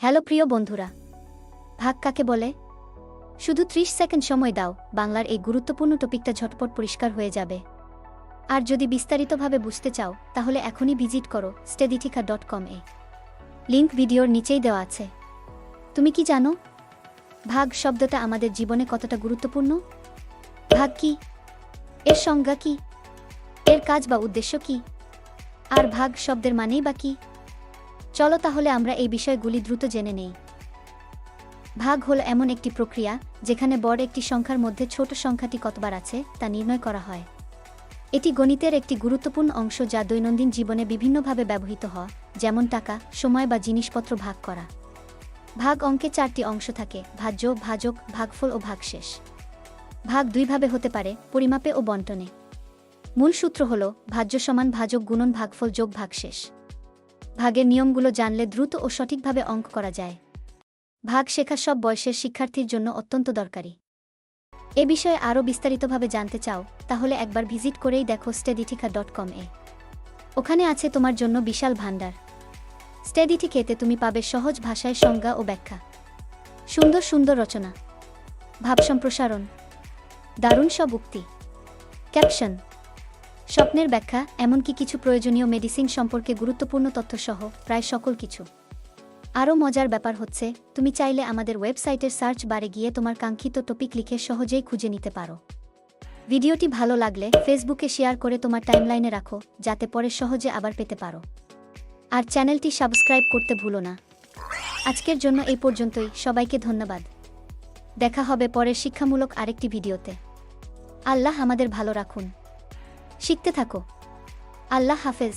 Hello প্রিয় বন্ধুরা। ভাগ কাকে বলে? শুধু ত্রিশ সেকেন্ড সময় দাও, বাংলার এই গুরুত্বপূর্ণ টপিকটা ঝটপট পরিষ্কার হয়ে যাবে। আর যদি বিস্তারিতভাবে বুঝতে চাও, তাহলে এখনই ভিজিট করো স্টেডিটিকা ডট কম এ লিঙ্ক ভিডিওর নিচেই দেওয়া আছে। তুমি কি জানো? ভাগ শব্দটা আমাদের জীবনে কতটা গুরুত্বপূর্ণ? ভাগ কি? এর সংজ্ঞা কি? এর কাজ বা উদ্দেশ্য কি? আর ভাগ শব্দের মানেই বা কি? চলো তাহলে আমরা এই বিষয়গুলি দ্রুত জেনে নেই। ভাগ হল এমন একটি প্রক্রিয়া, যেখানে বড় একটি সংখ্যার মধ্যে ছোট সংখ্যাটি কতবার আছে, তা নির্ণয় করা হয়। এটি গণিতের একটি গুরুত্বপূর্ণ অংশ যা দৈনন্দিন জীবনে বিভিন্নভাবে ব্যবহৃত হয়, যেমন টাকা, সময় বা জিনিসপত্র ভাগ করা। ভাগ অঙ্কে চারটি অংশ থাকে ভাজ্য ভাজক ভাগফল ও ভাগশেষ। ভাগ দুইভাবে হতে পারে, পরিমাপে ও বন্টনে। মূল সূত্র হল, ভাজ্য সমান ভাজক গুণন ভাগফল যোগ ভাগশেষ। ভাগের নিয়মগুলো জানলে দ্রুত ও সঠিকভাবে অঙ্ক করা যায়। ভাগ শেখা সব বয়সের শিক্ষার্থীর জন্য অত্যন্ত দরকারি। এ বিষয়ে আরও বিস্তারিতভাবে জানতে চাও, তাহলে একবার ভিজিট করেই দেখো স্টেডিটিকা ডট কম এ। ওখানে আছে তোমার জন্য বিশাল ভাণ্ডার। স্টেডিটিকেতে তুমি পাবে সহজ ভাষায় সংজ্ঞা ও ব্যাখ্যা। সুন্দর সুন্দর রচনা। ভাব সম্প্রসারণ দারুণ সব উক্তি। ক্যাপশন স্বপ্নের ব্যাখ্যা, এমনকি কিছু প্রয়োজনীয় মেডিসিন সম্পর্কে গুরুত্বপূর্ণ তথ্যসহ প্রায় সকল কিছু। আরও মজার ব্যাপার হচ্ছে, তুমি চাইলে আমাদের ওয়েবসাইটের সার্চ বারে গিয়ে তোমার কাঙ্ক্ষিত টপিক লিখে সহজেই খুঁজে নিতে পারো। ভিডিওটি ভালো লাগলে ফেসবুকে শেয়ার করে তোমার টাইমলাইনে রাখো, যাতে পরে সহজে আবার পেতে পারো। আর চ্যানেলটি সাবস্ক্রাইব করতে ভুলো না। আজকের জন্য এই পর্যন্তই, সবাইকে ধন্যবাদ। দেখা হবে পরের শিক্ষামূলক আরেকটি ভিডিওতে। আল্লাহ আমাদের ভালো রাখুন। শিখতে থাকো। আল্লাহ হাফেজ।